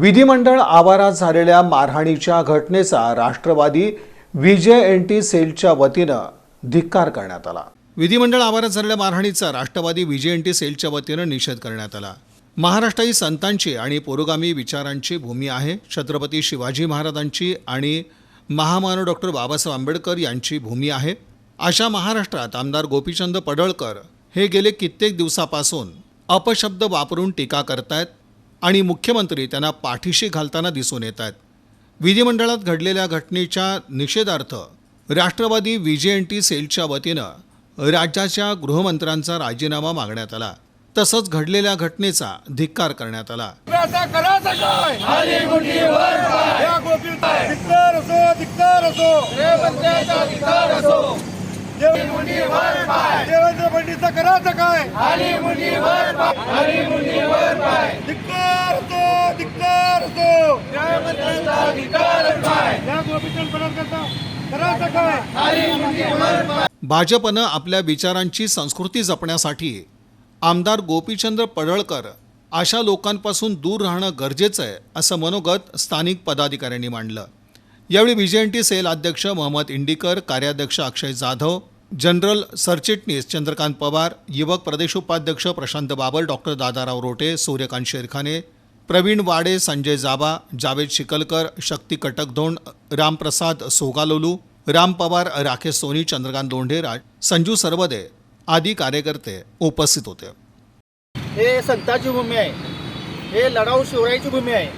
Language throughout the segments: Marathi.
विधिमंडळ आवारात झालेल्या मारहाणीच्या घटनेचा राष्ट्रवादी विजय एन टी सेलच्या वतीनं धिक्कार करण्यात आला. विधिमंडळ आवारात झालेल्या मारहाणीचा राष्ट्रवादी विजय एन टी सेलच्या वतीनं निषेध करण्यात आला. महाराष्ट्र ही संतांची आणि पुरोगामी विचारांची भूमी आहे. छत्रपती शिवाजी महाराजांची आणि महामानव डॉक्टर बाबासाहेब आंबेडकर यांची भूमी आहे. अशा महाराष्ट्रात आमदार गोपीचंद पडळकर हे गेले कित्येक दिवसापासून अपशब्द वापरून टीका करतायत. आणि मुख्यमंत्री त्यांना पाठीशी घालताना दिसून येत आहेत. विधिमंडळात घडलेल्या घटनेच्या निषेधार्थ राष्ट्रवादी व्ही एन टी सेलच्या वतीनं राज्याच्या गृहमंत्र्यांचा राजीनामा मागण्यात आला. तसंच घडलेल्या घटनेचा धिक्कार करण्यात आला. धिक्कार धिक्कार असो. देवेंद्र फडणवीसचा करायचं काय? धिक्कार असो धिक्कार असो. या गोपीचंद पडळकरचा करायचं काय? भाजपनं आपल्या विचारांची संस्कृती जपण्यासाठी आमदार गोपीचंद पडळकर अशा लोकांपासून दूर राहणं गरजेचं आहे असं मनोगत स्थानिक पदाधिकाऱ्यांनी मांडलं. यावेळी व्ही सेल अध्यक्ष मोहम्मद इंडिकर कार्याध्यक्ष अक्षय जाधव जनरल सरचिटणीस चंद्रकांत पवार युवक प्रदेश उपाध्यक्ष प्रशांत बाबर डॉक्टर दादाराव रोटे सूर्यकांत शेरखाने प्रवीण वाडे संजय जाबा जावेद शिकलकर शक्ती कटकधोंड रामप्रसाद सोगालोलू राम पवार राकेश सोनी चंद्रकांत दोंढे राज संजू सरवदे आदी कार्यकर्ते उपस्थित होते. हे संताची भूमी आहे. हे लढाऊ शिवरायाची भूमी आहे.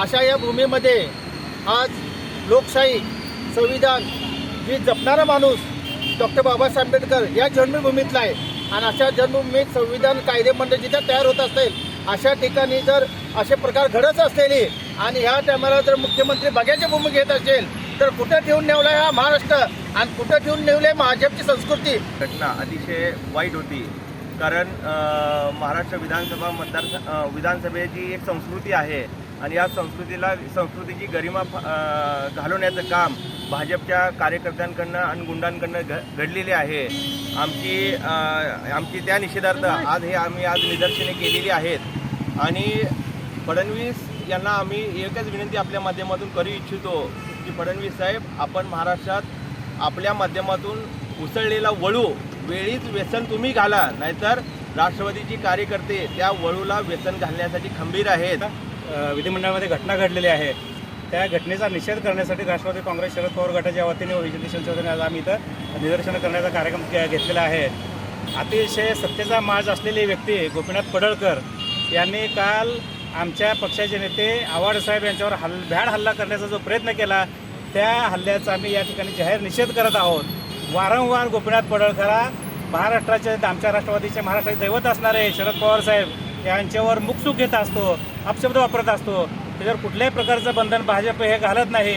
अशा या भूमीमध्ये आज लोकशाही संविधान जी जपणारा माणूस डॉक्टर बाबासाहेब आंबेडकर या जन्मभूमीतला आहे. आणि अशा जन्मभूमीत संविधान कायदेमंडळ जिथे तयार होत असेल अशा ठिकाणी जर असे प्रकार घडत असलेले आणि ह्या टायमाला जर मुख्यमंत्री बघ्याची भूमी घेत असेल तर कुठं ठेवून नेवलाय हा महाराष्ट्र आणि कुठं ठेवून नेवले भाजपची संस्कृती? घटना अतिशय वाईट होती. कारण महाराष्ट्र विधानसभा मतदार विधानसभेची एक संस्कृती आहे. आणि या संस्कृतीला संस्कृतीची गरिमा घालवण्याचं काम भाजपच्या कार्यकर्त्यांकडनं आणि गुंडांकडनं घ घडलेले आहे. आमची आमची त्या निषेधार्थ आज हे आम्ही आज निदर्शने केलेली आहेत. आणि फडणवीस यांना आम्ही एकच विनंती आपल्या माध्यमातून करू इच्छितो की फडणवीस साहेब आपण महाराष्ट्रात आपल्या माध्यमातून उसळलेला वळू वेळीच व्यसन तुम्ही घाला. नाहीतर राष्ट्रवादीची कार्यकर्ते त्या वळूला व्यसन घालण्यासाठी खंबीर आहेत. विधिमंडळामध्ये घटना घडलेली आहे. त्या घटनेचा निषेध करण्यासाठी राष्ट्रवादी काँग्रेस शरद पवार गटाच्या वतीने विजय वतीने आज आम्ही इथं निदर्शनं करण्याचा कार्यक्रम घेतलेला आहे. अतिशय सत्तेचा माज असलेली व्यक्ती गोपीनाथ पडळकर यांनी काल आमच्या पक्षाचे नेते आव्हाड साहेब यांच्यावर हल भ्याड हल्ला करण्याचा जो प्रयत्न केला त्या हल्ल्याचा आम्ही या ठिकाणी जाहीर निषेध करत आहोत. वारंवार गोपीनाथ पडळकरा महाराष्ट्राचे आमच्या राष्ट्रवादीचे महाराष्ट्राचे दैवत असणारे शरद पवार साहेब यांच्यावर मुकसूक घेत असतो अपशब्द वापरत असतो. त्याच्यावर कुठल्याही प्रकारचं बंधन भाजप हे घालत नाही.